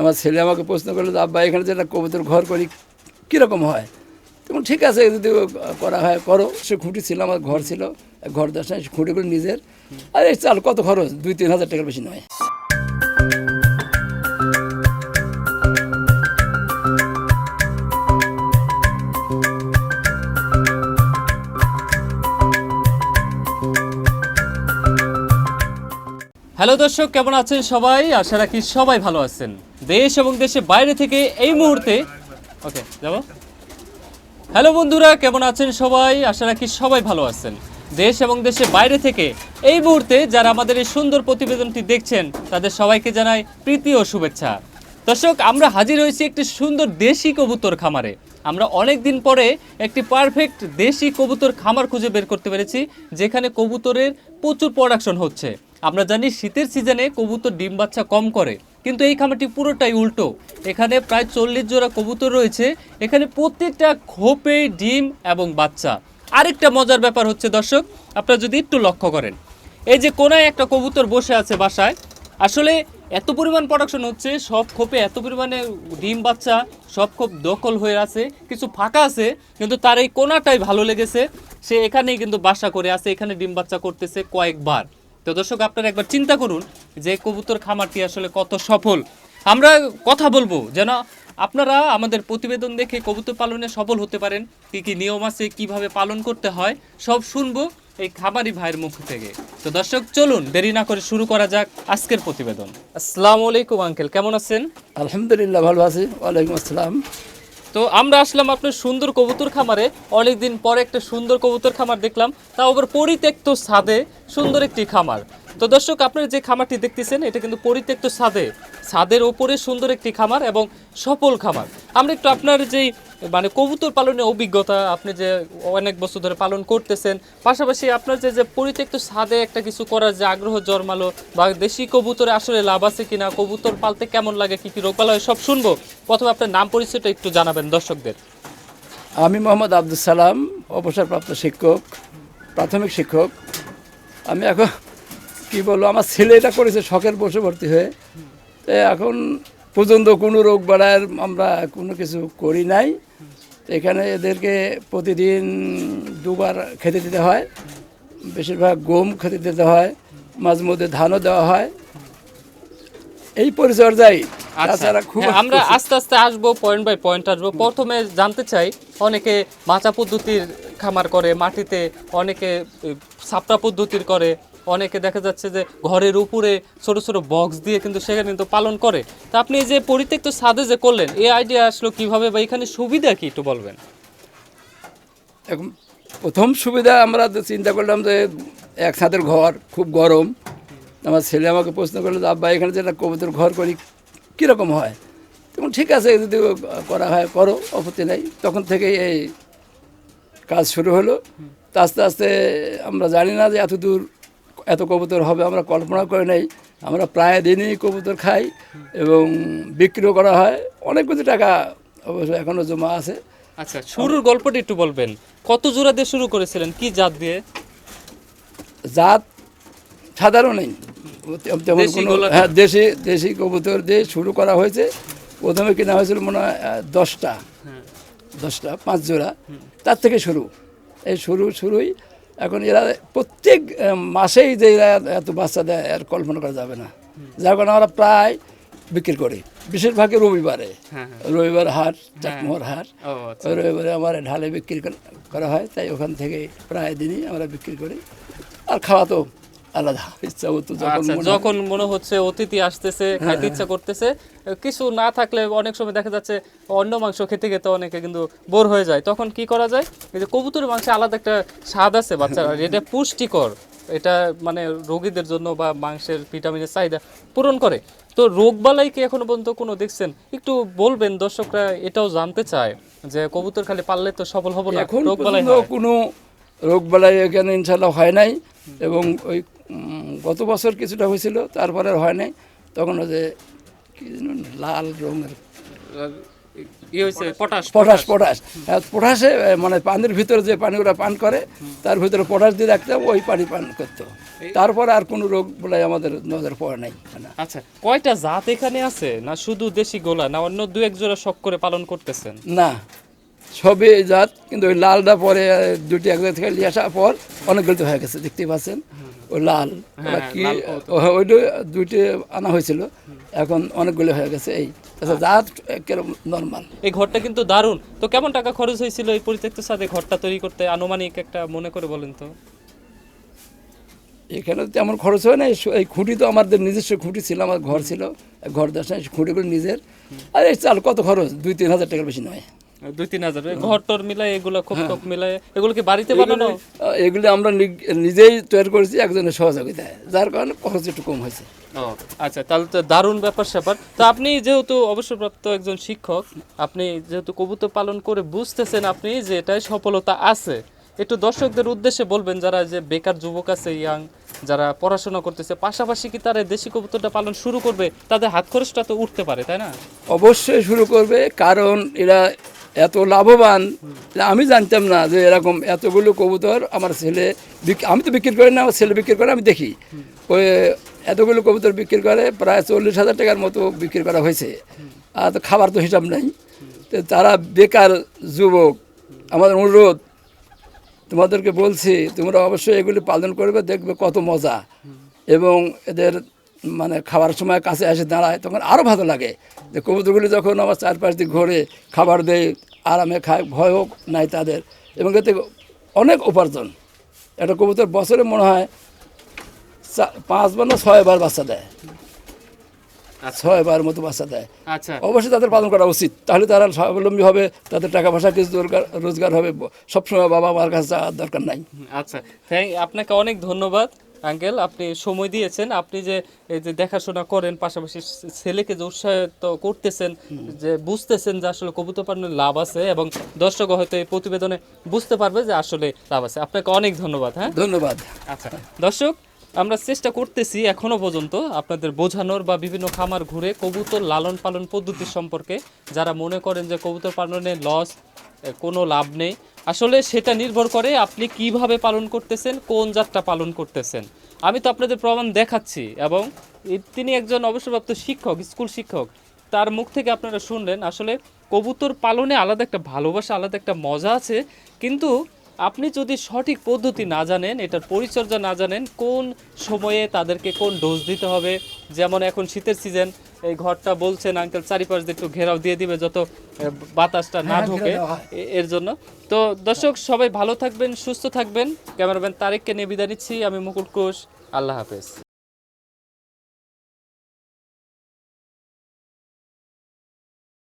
আমার ছেলে আমাকে প্রশ্ন করল আব্বা, এখানে যেটা কবুতর ঘর করি, কীরকম হয়? তখন, ঠিক আছে, যদি করা হয়, করো। সে খুঁটি ছিল, আমার ঘর ছিল ঘর ঘর দশ খুঁটিগুলো নিজের। আর এই চাল, কত খরচ? দুই, তিন হাজার টাকার বেশি নয়। হ্যালো দর্শক, কেমন আছেন সবাই? আশা রাখি সবাই ভালো আছেন। দেশ এবং দেশে বাইরে থেকে এই মুহূর্তে ওকে, যাব। হ্যালো বন্ধুরা, কেমন আছেন সবাই? আশা রাখি সবাই ভালো আছেন। দেশ এবং দেশে বাইরে থেকে এই মুহূর্তে যারা আমাদের এই সুন্দর প্রতিবেদনটি দেখছেন, তাদের সবাইকে জানাই প্রীতি ও শুভেচ্ছা। দর্শক, আমরা হাজির হয়েছি একটি সুন্দর দেশি কবুতর খামারে। আমরা অনেক দিন পরে একটি পারফেক্ট দেশি কবুতর খামার খুঁজে বের করতে পেরেছি, যেখানে কবুতরের প্রচুর প্রোডাকশন হচ্ছে। আমরা জানি শীতের সিজনে কবুতর ডিম বাচ্চা কম করে, কিন্তু এই খামারটি পুরোটাই উল্টো। এখানে প্রায় চল্লিশ জোড়া কবুতর রয়েছে, এখানে প্রত্যেকটা খোপে ডিম এবং বাচ্চা। আরেকটা মজার ব্যাপার হচ্ছে দর্শক, আপনারা যদি একটু লক্ষ্য করেন, এই যে কোনায় একটা কবুতর বসে আছে বাসায়, আসলে এত পরিমাণ প্রোডাকশন হচ্ছে, সব খোপে এত পরিমাণে ডিম বাচ্চা, সব খোপ দখল হয়ে আছে, কিছু ফাঁকা আছে, কিন্তু তার এই কোনাটাই ভালো লেগেছে। সে এখানেই কিন্তু বাসা করে আছে, এখানে ডিম বাচ্চা করতেছে কয়েকবার। তো দর্শক, আপনারা একবার চিন্তা করুন যে কবুতর খামারটি আসলে কত সফল। আমরা কথা বলব যেন আপনারা আমাদের প্রতিবেদন দেখে কবুতর পালনে সফল হতে পারেন, কি কি নিয়ম আছে, কীভাবে পালন করতে হয়, সব শুনব এই খামারি ভাইয়ের মুখ থেকে। তো দর্শক, চলুন, দেরি না করে শুরু করা যাক আজকের প্রতিবেদন। আসসালামু আলাইকুম, আঙ্কেল, কেমন আছেন? আলহামদুলিল্লাহ, ভালো আছি। ওয়ালাইকুম আসসালাম। তো আমরা আসলাম আপনার সুন্দর কবুতর খামারে। অনেকদিন পরে একটা সুন্দর কবুতর খামার দেখলাম। তাও আবার পরিত্যক্ত ছাদে সুন্দর একটি খামার। তো দর্শক, আপনারা যে খামারটি দেখতেছেন, এটা কিন্তু পরিত্যক্ত ছাদে। ছাদের ওপরে সুন্দর একটি খামার এবং সফল খামার। আমরা একটু আপনার যেই মানে কবুতর পালনের অভিজ্ঞতা, আপনি যে অনেক বছর ধরে পালন করতেছেন, পাশাপাশি আপনার যে যে পরিত্যক্ত ছাদে একটা কিছু করার যে আগ্রহ জন্মালো বা দেশি কবুতরে আসলে লাভ আছে কিনা, কবুতর পালতে কেমন লাগে, কি কি রোগবালা হয় সব শুনব। প্রথমে আপনার নাম পরিচয়টা একটু জানাবেন দর্শকদের। আমি মোহাম্মদ আব্দুল সালাম, অবসরপ্রাপ্ত শিক্ষক, প্রাথমিক শিক্ষক। আমি এখন, কি বলব, আমার ছেলে এটা করেছে শখের বশবর্তী হয়ে। তো এখন পর্যন্ত কোনো রোগ বাড়ার আমরা কোনো কিছু করি নাই। এখানে এদেরকে প্রতিদিন দুবার খেতে দিতে হয়। বেশিরভাগ গম খেতে দিতে হয় মাঝে মধ্যে ধানও দেওয়া হয়। এই পরিচর্যায় তাছাড়া খুব হ্যাঁ, আমরা আস্তে আস্তে আসব পয়েন্ট বাই পয়েন্ট আসব প্রথমে জানতে চাই অনেকে মাচা পদ্ধতির খামার করে মাটিতে অনেকে সাপটা পদ্ধতির করে অনেকে দেখা যাচ্ছে যে ঘরের উপরে ছোট ছোট বক্স দিয়ে কিন্তু সেখানে কিন্তু পালন করে। তা আপনি যে পরিত্যক্ত ছাদে যে করলেন, এই আইডিয়া আসলো কীভাবে বা এখানে সুবিধা কি একটু বলবেন? এখন প্রথম সুবিধা আমরা চিন্তা করলাম যে এক ছাদের ঘর খুব গরম। আমার ছেলে আমাকে প্রশ্ন করল আব্বা, এখানে যেটা কবুতর ঘর করি, কীরকম হয়? তখন, ঠিক আছে যদি করা হয়, করো, আপত্তি নেই। তখন থেকে এই কাজ শুরু হলো। আস্তে আস্তে আমরা জানি না যে এত দূর এত কবুতর হবে আমরা কল্পনা করে নেই। আমরা প্রায় দিনই কবুতর খাই এবং বিক্রিও করা হয়। অনেক কিছু টাকা অবশ্য এখনও জমা আছে। আচ্ছা শুরুর গল্পটি একটু বলবেন। কত জোড়া দিয়ে শুরু করেছিলেন? কি জাত দিয়ে? জাত সাধারণই তেমন কোনো হ্যাঁ দেশি দেশি কবুতর দিয়ে শুরু করা হয়েছে। প্রথমে কেনা হয়েছিল মনে হয় দশটা। হ্যাঁ। দশটা পাঁচ জোড়া। তার থেকে শুরু। এই শুরু শুরুই এখন এরা প্রত্যেক মাসেই যে এরা এত বাচ্চা দেয় আর কল্পনা করা যাবে না। যার কারণে আমরা প্রায় বিক্রি করি। বেশিরভাগই রবিবারে। হ্যাঁ রবিবার হাট চাকমোহর হাট। আচ্ছা। ওই রবিবারে আমার ঢালে বিক্রি করা হয় তাই ওখান থেকে প্রায় দিনই আমরা বিক্রি করি। আর খাওয়া তো আলাদা ইচ্ছা হতো যখন আচ্ছা মনে যখন মনে হচ্ছে অতিথি আসতেছে খাইতে ইচ্ছা করতেছে কিছু না থাকলে অনেক সময় দেখা যাচ্ছে অন্য মাংস খেতে খেতে অনেকে কিন্তু বোর হয়ে যায়। তখন কি করা যায়? এই যে কবুতরের মাংসে আলাদা একটা স্বাদ আছে বাচ্চারা এটা পুষ্টিকর। এটা মানে রোগীদের জন্য বা মাংসের ভিটামিনের চাহিদা পূরণ করে। তো রোগবালাই কি এখনও পর্যন্ত কোনো দেখছেন? একটু বলবেন দর্শকরা এটাও জানতে চায় যে কবুতর খালি পাললে তো সফল হব না রোগবালাই পর্যন্ত কোনো রোগ বালাই এখানে ইনশাল্লাহ হয় নাই এবং ওই গত বছর কিছুটা হয়েছিল তারপরে হয় নাই। তখন ওই যে কি লাল রঙের পটাশ পটাশ। পটাশ পটাশে। মানে পানির ভিতরে যে পানি ওরা পান করে তার ভিতরে পটাশ দিয়ে রাখতাম ওই পানি পান করতো তারপরে আর কোনো রোগ বলে আমাদের নজর পড়ে নাই আচ্ছা কয়টা জাত এখানে আছে? না শুধু দেশি গোলা না অন্য দু এক জোড়া শখ করে পালন করতেছেন? না সবই জাত কিন্তু ওই লালটা পরে দুটি এক জায়গা থেকে নিয়ে আসার পর অনেকগুলো হয়ে গেছে দেখতে পাচ্ছেন। ওই লাল। ওরা কি ওইটা দুইটি আনা হয়েছিল। এখন অনেকগুলো হয়ে গেছে এই। আচ্ছা জাত কীরকম নর্মাল এই ঘরটা কিন্তু দারুণ। তো কেমন টাকা খরচ হয়েছিল এই পরিত্যক্ত সাথে ঘরটা তৈরি করতে? আনুমানিক একটা মনে করে বলেন তো। এখানে তেমন খরচ হয় না। এই খুঁটি তো আমাদের নিজস্ব খুঁটি ছিল আমার ঘর ছিল। ঘর দশটা খুঁটিগুলো নিজের। আর এই চাল কত খরচ? দুই তিন হাজার টাকার বেশি নয়। দুই তিন হাজার ঘর টর মিলাই এগুলো খোপ খোপ মিলাই এগুলো কি বাড়িতে বানানো? এগুলো আমরা নিজেই তৈরি করেছি একজনের সহযোগিতায়। যার কারণে খরচ একটু কম হয়েছে। আচ্ছা তাহলে তো দারুণ ব্যাপার স্যাপার। তো আপনি যেহেতু অবসরপ্রাপ্ত একজন শিক্ষক আপনি যেহেতু কবুতর পালন করে বুঝতেছেন আপনি যে এটাই সফলতা আছে একটু দর্শকদের উদ্দেশ্যে বলবেন যারা যে বেকার যুবক আছে ইয়াং যারা পড়াশোনা করতেছে পাশাপাশি কি তারা দেশি কবুতরটা পালন শুরু করবে? তাদের হাত খরচটা তো উঠতে পারে তাই না? অবশ্যই শুরু করবে কারণ এরা এত লাভবান আমি জানতাম না যে এরকম এতগুলো কবুতর আমার ছেলে আমি তো বিক্রি করি না, আমার ছেলে বিক্রি করে আমি দেখি। ওই এতগুলো কবুতর বিক্রি করে প্রায় চল্লিশ হাজার টাকার মতো বিক্রি করা হয়েছে। আর তো খাবার তো হিসাব নাই। তো তারা বেকার যুবক আমাদের অনুরোধ, তোমাদেরকে বলছি, তোমরা অবশ্যই এগুলি পালন করবে, দেখবে কত মজা। এবং এদের মানে খাবার সময় কাছে এসে দাঁড়ায় তখন আরও ভালো লাগে। যে কবুতরগুলি যখন আমার চারপাশ দিয়ে ঘোরে খাবার দেয় আরামে খায় ভয়ও নাই তাদের। এবং এতে অনেক উপার্জন। একটা কবুতর বছরে মনে হয় পাঁচবার না ছয়বার বাচ্চা দেয়। ছয়বার মতো বাচ্চা দেয়। আচ্ছা। অবশ্যই তাদের পালন করা উচিত। তাহলে তারা স্বাবলম্বী হবে তাদের টাকা পয়সা কিছু দরকার রোজগার হবে সবসময় বাবা মার কাছে যাওয়ার দরকার নাই। আচ্ছা। থ্যাংক আপনাকে অনেক ধন্যবাদ। আঙ্কেল আপনি সময় দিয়েছেন। আপনি যে এই যে দেখাশোনা করেন পাশাপাশি ছেলেকে যে উৎসাহিত করতেছেন যে বুঝতেছেন যে আসলে কবুতর পালনের লাভ আছে এবং দর্শক হয়তো এই প্রতিবেদনে বুঝতে পারবে যে আসলে লাভ আছে। আপনাকে অনেক ধন্যবাদ হ্যাঁ? ধন্যবাদ। আচ্ছা দর্শক আমরা চেষ্টা করতেছি এখনও পর্যন্ত আপনাদের বোঝানোর বা বিভিন্ন খামার ঘুরে কবুতর লালন পালন পদ্ধতি সম্পর্কে। যারা মনে করেন যে কবুতর পালনে লস কোনো লাভ নেই। আসলে সেটা নির্ভর করে আপনি কীভাবে পালন করতেছেন, কোন জাতটা পালন করতেছেন। আমি তো আপনাদের প্রমাণ দেখাচ্ছি এবং তিনি একজন অবসরপ্রাপ্ত শিক্ষক, স্কুল শিক্ষক। তার মুখ থেকে আপনারা শুনলেন, আসলে কবুতর পালনে আলাদা একটা ভালোবাসা, আলাদা একটা মজা আছে। কিন্তু আপনি যদি সঠিক পদ্ধতি না জানেন এটার পরিচর্যা না জানেন কোন সময়ে তাদেরকে কোন ডোজ দিতে হবে? যেমন এখন শীতের সিজন এই ঘরটা বলছেন আঙ্কেল চারিপাশ দিয়ে একটু ঘেরাও দিয়ে দিবে যত বাতাসটা না হ্যাঁ, ঢোকে। এর জন্য। তো দর্শক সবাই ভালো থাকবেন সুস্থ থাকবেন। ক্যামেরাম্যান তারেককে নিয়ে বিদায় নিচ্ছি। আমি মুকুল কোষ আল্লাহ হাফেজ।